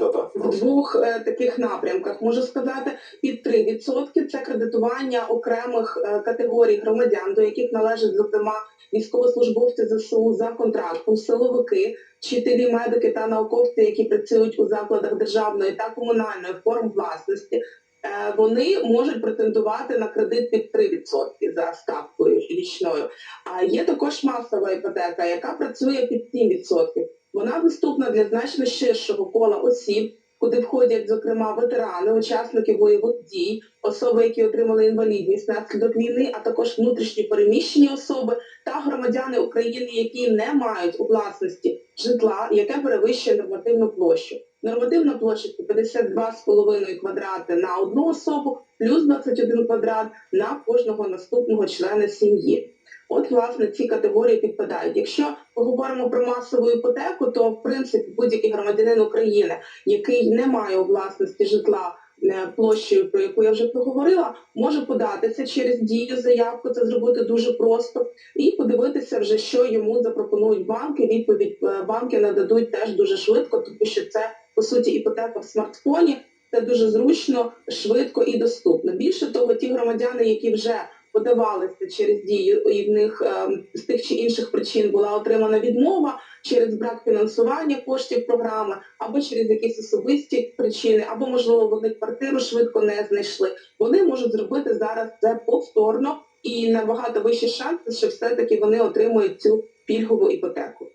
Та-та, в двох е, таких напрямках. Можу сказати, під 3% це кредитування окремих е, категорій громадян, до яких належать, зокрема, військовослужбовці ЗСУ за контрактом, силовики, вчителі, медики та науковці, які працюють у закладах державної та комунальної форм власності. Е, Вони можуть претендувати на кредит під 3% за ставкою річною. А є також масова іпотека, яка працює під 7%. Вона доступна для значно ширшого кола осіб, куди входять, зокрема, ветерани, учасники бойових дій, особи, які отримали інвалідність внаслідок війни, а також внутрішні переміщені особи та громадяни України, які не мають у власності житла, яке перевищує нормативну площу. Нормативна площа 52,5 квадрати на одну особу, плюс 21 квадрат на кожного наступного члена сім'ї. От, власне, ці категорії підпадають. Якщо ми говоримо про масову іпотеку, то в принципі будь-який громадянин України, який не має у власності житла е, площею, про яку я вже проговорила, може податися через дію заявку, це зробити дуже просто, і подивитися вже, що йому запропонують банки. Відповідь е, банки нададуть теж дуже швидко, тому що це по суті іпотека в смартфоні. Це дуже зручно, швидко і доступно. Більше того, ті громадяни, які вже подавалися через дію, і в них ем, з тих чи інших причин була отримана відмова через брак фінансування коштів програми, або через якісь особисті причини, або можливо вони квартиру швидко не знайшли. Вони можуть зробити зараз це повторно і набагато вищі шанси, що все-таки вони отримують цю пільгову іпотеку.